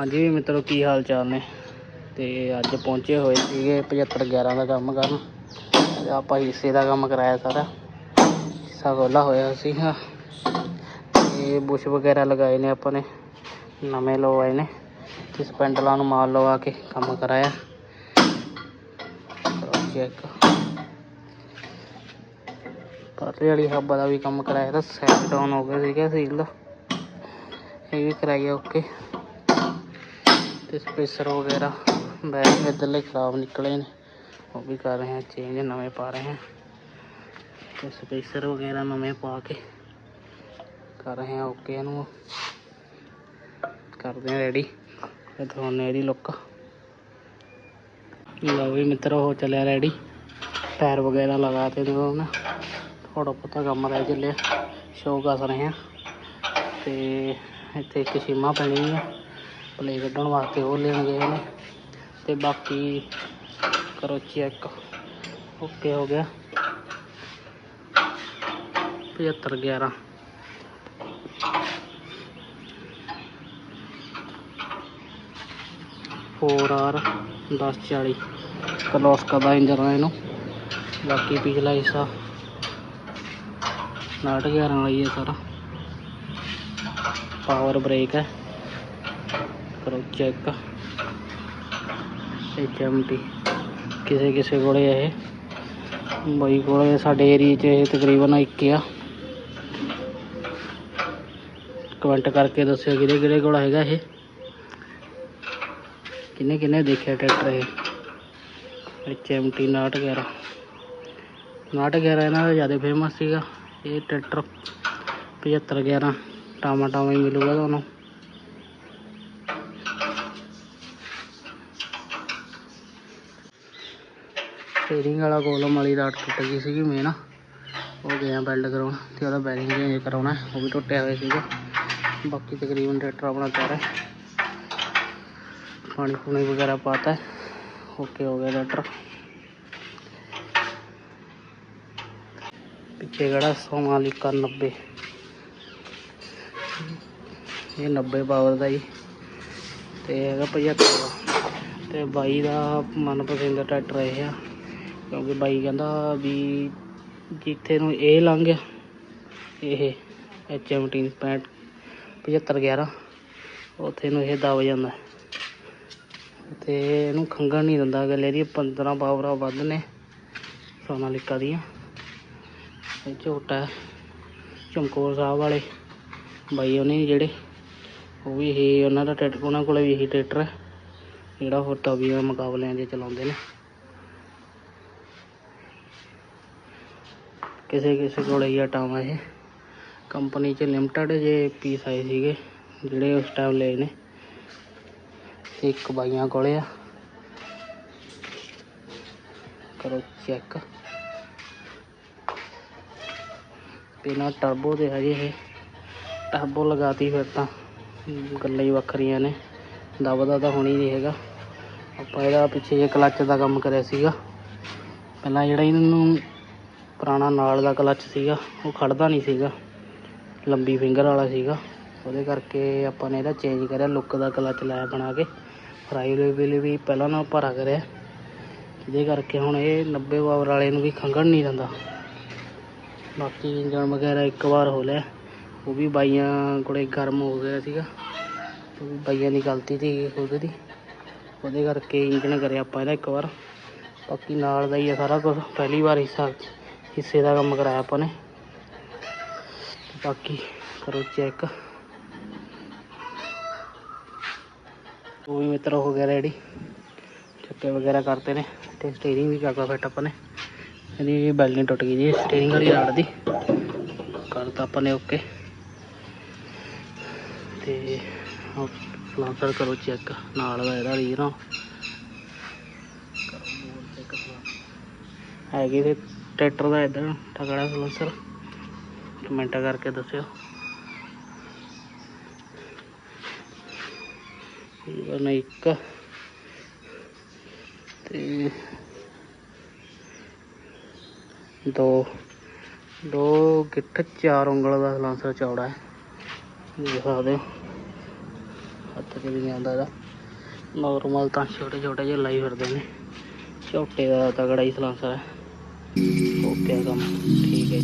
ਹਾਂਜੀ ਮਿੱਤਰੋ, ਕੀ ਹਾਲ ਚਾਲ ਨੇ? ਤੇ ਅੱਜ ਪਹੁੰਚੇ ਹੋਏ ਸੀਗੇ 75 11 ਦਾ ਕੰਮ ਕਰਨ। ਤੇ ਆਪਾਂ ਹਿੱਸੇ ਦਾ ਕੰਮ ਕਰਾਇਆ ਸਾਰਾ। ਹਿੱਸਾ ਖੋਲਾ ਹੋਇਆ ਸੀਗਾ। ਤੇ ਬੁਸ਼ ਵਗੈਰਾ ਲਗਾਏ ਨੇ ਆਪਾਂ ਨੇ। ਨਵੇਂ ਲਵਾਏ ਨੇ। ਤੇ ਸਪੈਂਡਲਾਂ ਨੂੰ ਮਾਲ ਲਵਾ ਕੇ ਕੰਮ ਕਰਾਇਆ। ਚੈੱਕ ਪਰਲੇ ਵਾਲੀ ਹੱਬਾ ਦਾ ਵੀ ਕੰਮ ਕਰਾਇਆ ਤਾਂ ਸੈਟ ਡਾਊਨ ਹੋ ਗਿਆ ਸੀਗਾ ਸੀਲ ਦਾ ਇਹ ਵੀ ਕਰਾਈਆ ਓਕੇ। ਤੇ ਸਪੇਸਰ ਵਗੈਰਾ ਬੈਗ ਇੱਧਰਲੇ ਖਰਾਬ ਨਿਕਲੇ ਨੇ। ਉਹ ਵੀ ਕਰ ਰਹੇ ਹਾਂ ਚੇਂਜ ਨਵੇਂ ਪਾ ਰਹੇ ਹਾਂ। ਤੇ ਸਪੇਸਰ ਵਗੈਰਾ ਨਵੇਂ ਪਾ ਕੇ ਕਰ ਰਹੇ ਹਾਂ ਓਕੇ ਇਹਨੂੰ। ਕਰਦੇ ਹਾਂ ਰੈਡੀ ਤੇ ਤੁਹਾਨੂੰ ਇਹਦੀ ਲੁੱਕ ਲਓ ਵੀ ਮਿੱਤਰੋ, ਹੋ ਚੱਲਿਆ ਰੈਡੀ ਟਾਇਰ ਵਗੈਰਾ ਲਗਾਤੇ ਨੇ ਉਹਨੇ। ਥੋੜਾ ਬਹੁਤਾ ਕੰਮ ਰਹਿ ਚੱਲਿਆ। ਸ਼ੋਅ ਕਰ ਰਹੇ ਹਾਂ। ਤੇ ਇੱਥੇ ਇੱਕ ਸ਼ੀਮਾ ਪੈਣੀ ਆ। ਪਲੇ ਕੱਢਣ ਵਾਸਤੇ ਉਹ ਲੈਣ ਗਏ ਨੇ ਤੇ ਬਾਕੀ ਕਰੋ ਚੈੱਕ। ਓਕੇ, ਹੋ ਗਿਆ। 75 11 4 ਆਰ 1040 ਕਲੋਸਕਾ ਦਾ ਇੰਜਨ ਹੈ ਇਹਨੂੰ। ਬਾਕੀ ਪਿਛਲਾ ਹਿੱਸਾ। ਨਾਟ 11 ਵਾਲੀ ਹੈ ਸਾਰਾ। ਪਾਵਰ ਬ੍ਰੇਕ ਹੈ। ਕਰੋ ਚੈੱਕ ਐਚਐਮਟੀ ਕਿਸੇ ਕਿਸੇ ਕੋਲੇ ਇਹ। ਬਾਈ ਕੋਲੇ ਸਾਡੇ ਏਰੀਏ 'ਚ ਇਹ ਤਕਰੀਬਨ ਇੱਕ ਆ। ਕਮੈਂਟ ਕਰਕੇ ਦੱਸਿਓ ਕਿਹਦੇ ਕਿਹਦੇ ਕੋਲ ਹੈਗਾ ਇਹ। ਕਿੰਨੇ ਕਿੰਨੇ ਦੇਖਿਆ ਟਰੈਕਟਰ ਇਹ। ਐਚਐਮਟੀ 911 911 ਇਹਨਾਂ ਦਾ ਜ਼ਿਆਦਾ ਫੇਮਸ ਸੀਗਾ। ਇਹ ਟਰੈਕਟਰ 7511 ਟਾਮਾ ਟਾਮਾ ਹੀ ਮਿਲੂਗਾ ਤੁਹਾਨੂੰ। ਸਟੀਅਰਿੰਗ ਵਾਲਾ ਕੋਲਮ ਵਾਲੀ ਰਾਟ ਟੁੱਟ ਗਈ ਸੀਗੀ ਮੇਨ ਉਹ ਗਿਆ ਬੈਲਡ ਕਰਾਉਣ ਤੇ ਉਹਦਾ ਬੈਰਿੰਗ ਚੇਂਜ ਕਰਾਉਣਾ ਉਹ ਵੀ ਟੁੱਟਿਆ ਹੋਇਆ ਸੀਗਾ। ਬਾਕੀ ਤਕਰੀਬਨ ਟਰੈਕਟਰ ਆਪਣਾ ਤਿਆਰ ਹੈ। ਪਾਣੀ ਪੂਣੀ ਵਗੈਰਾ ਪਾਤਾ ਓਕੇ ਹੋ ਗਿਆ ਟਰੈਕਟਰ ਪਿੱਛੇ ਖੜਾ ਸੋਨਾਲੀਕਾ 90 ਇਹ 90 ਪਾਵਰ ਦਾ ਜੀ। ਤੇ ਹੈਗਾ 75 ਦਾ ਤੇ ਬਾਈ ਦਾ ਮਨਪਸੰਦ ਟਰੈਕਟਰ ਇਹ ਆ। ਕਿਉਂਕਿ ਬਾਈ ਕਹਿੰਦਾ ਵੀ ਜਿੱਥੇ ਨੂੰ ਇਹ ਲੰਘ ਗਿਆ, ਇਹ ਐਚ ਐਮ ਟੀ 65 75 11 ਉੱਥੇ ਨੂੰ ਇਹ ਦਬ ਜਾਂਦਾ ਤੇ ਇਹਨੂੰ ਖੰਗਣ ਨਹੀਂ ਦਿੰਦਾ ਗੱਲ ਇਹਦੀ 15 ਪਾਵਰਾਂ ਵੱਧ ਨੇ, ਸੋਨਾਲੀਕਾ ਦੀਆਂ। ਇਹ ਝੋਟਾ ਚਮਕੌਰ ਸਾਹਿਬ ਵਾਲੇ, ਬਾਈ ਉਹਨੇ ਜਿਹੜੇ, ਉਹ ਵੀ ਇਹ ਉਹਨਾਂ ਦਾ ਟਰੈਕਟਰ, ਉਹਨਾਂ ਕੋਲ ਵੀ ਇਹੀ ਟਰੈਕਟਰ ਹੈ, ਜਿਹੜਾ ਹੋਰ ਤਵੀਆਂ ਮੁਕਾਬਲਿਆਂ 'ਚ ਚਲਾਉਂਦੇ ਨੇ। ਕਿਸੇ ਕਿਸੇ ਕੋਲ ਹੀ ਟਾਵਾਂ ਇਹ। ਕੰਪਨੀ 'ਚ ਲਿਮਟਿਡ ਜੇ ਪੀਸ ਆਏ ਸੀਗੇ, ਜਿਹੜੇ ਉਸ ਟਾਈਮ ਲਏ ਨੇ। ਤੇ ਇੱਕ ਬਾਈਆਂ ਕੋਲੇ ਆ। ਕਰੋ ਚੈੱਕ ਬਿਨਾਂ ਟਰਬੋ ਦੇ ਹਜੇ ਇਹ ਟਰਬੋ ਲਗਾਤੀ ਫਿਰ ਤਾਂ। ਗੱਲਾਂ ਹੀ ਵੱਖਰੀਆਂ ਨੇ। ਦਬਦਾ ਤਾਂ ਹੋਣੀ ਨਹੀਂ ਹੈਗਾ। ਆਪਾਂ ਇਹਦਾ ਪਿੱਛੇ ਜੇ ਕਲੱਚ ਦਾ ਕੰਮ ਕਰਿਆ ਸੀਗਾ। ਪਹਿਲਾਂ ਜਿਹੜਾ ਇਹਨਾਂ ਨੂੰ ਪੁਰਾਣਾ ਨਾਲ ਦਾ ਕਲੱਚ ਸੀਗਾ, ਉਹ ਖੜਦਾ ਨਹੀਂ ਸੀਗਾ, ਲੰਬੀ ਫਿੰਗਰ ਵਾਲਾ ਸੀਗਾ। ਉਹਦੇ ਕਰਕੇ ਆਪਾਂ ਨੇ ਇਹਦਾ ਚੇਂਜ ਕਰਿਆ ਲੁੱਕ ਦਾ ਕਲੱਚ ਲਾਇਆ ਬਣਾ ਕੇ। ਫਰਾਈ ਵੇਲੇ ਵੀ ਪਹਿਲਾਂ ਨਾਲ ਭਰਾ ਕਰਿਆ। ਜਿਹਦੇ ਕਰਕੇ ਹੁਣ ਇਹ 90 ਪਾਵਰ ਵਾਲੇ ਨੂੰ ਵੀ ਖੰਗਣ ਨਹੀਂ ਦਿੰਦਾ। ਬਾਕੀ ਇੰਜਣ ਵਗੈਰਾ ਇੱਕ ਵਾਰ ਹੋ ਲਿਆ। ਉਹ ਵੀ ਬਾਈਆਂ ਕੋਲੇ ਗਰਮ ਹੋ ਗਿਆ ਸੀਗਾ। ਬਾਈਆਂ ਦੀ ਗਲਤੀ ਸੀ ਖੁਦ ਦੀ। ਉਹਦੇ ਕਰਕੇ ਇੰਜਣ ਕਰਿਆ ਆਪਾਂ ਇਹਦਾ ਇੱਕ ਵਾਰ। ਬਾਕੀ ਨਾਲ ਦਾ ਹੀ ਆ ਸਾਰਾ ਕੁਝ ਪਹਿਲੀ ਵਾਰ ਹਿੱਸਾ ਹਿੱਸੇ ਦਾ ਕੰਮ ਕਰਾਇਆ ਆਪਾਂ ਨੇ। ਬਾਕੀ ਕਰੋ ਚੈੱਕ। ਉਹ ਵੀ ਮਿੱਤਰ ਹੋ ਗਿਆ ਰੈਡੀ ਚੱਕੇ ਵਗੈਰਾ ਕਰਤੇ ਨੇ ਤੇ ਸਟੀਅਰਿੰਗ ਵੀ ਕਰਤਾ ਫਿੱਟ ਆਪਾਂ ਨੇ। ਇਹਦੀ ਬੈਲਟਿੰਗ ਟੁੱਟ ਗਈ ਜੀ ਸਟੀਅਰਿੰਗ ਵਾਲੀ ਰਾਡ ਦੀ। ਕਰਤਾ ਆਪਾਂ ਨੇ ਓਕੇ। ਤੇ ਫਲਾਂਸਰ ਕਰੋ ਚੈੱਕ, ਨਾਲ ਦਾ ਇਹਦਾ ਰੀਰ ਆ। ਹੈਗੇ ਤੇ ਟਰੈਕਟਰ ਦਾ ਇਦਾਂ ਤਗੜਾ ਫਲਾਂਸਰ ਕਮੈਂਟ ਕਰਕੇ ਦੱਸਿਓ। ਇਹ ਇੱਕ। ਤੇ ਦੋ। ਦੋ ਗਿੱਠ, ਚਾਰ ਉਂਗਲ ਦਾ ਸਲਾਂਸਰ ਚੌੜਾ ਹੈ। ਦੇਖ ਸਕਦੇ ਹੋ। ਹੱਥ 'ਚ ਵੀ ਆਉਂਦਾ ਇਹਦਾ। ਨਾਰਮਲ ਤਾਂ ਛੋਟੇ ਛੋਟੇ ਜਿਹੇ ਲਾਈ ਫਿਰਦੇ ਨੇ। ਝੋਟੇ ਦਾ ਤਗੜਾ ਹੀ ਸਲਾਂਸਰ ਹੈ। ਓਕੇ ਕੰਮ ਠੀਕ ਹੈ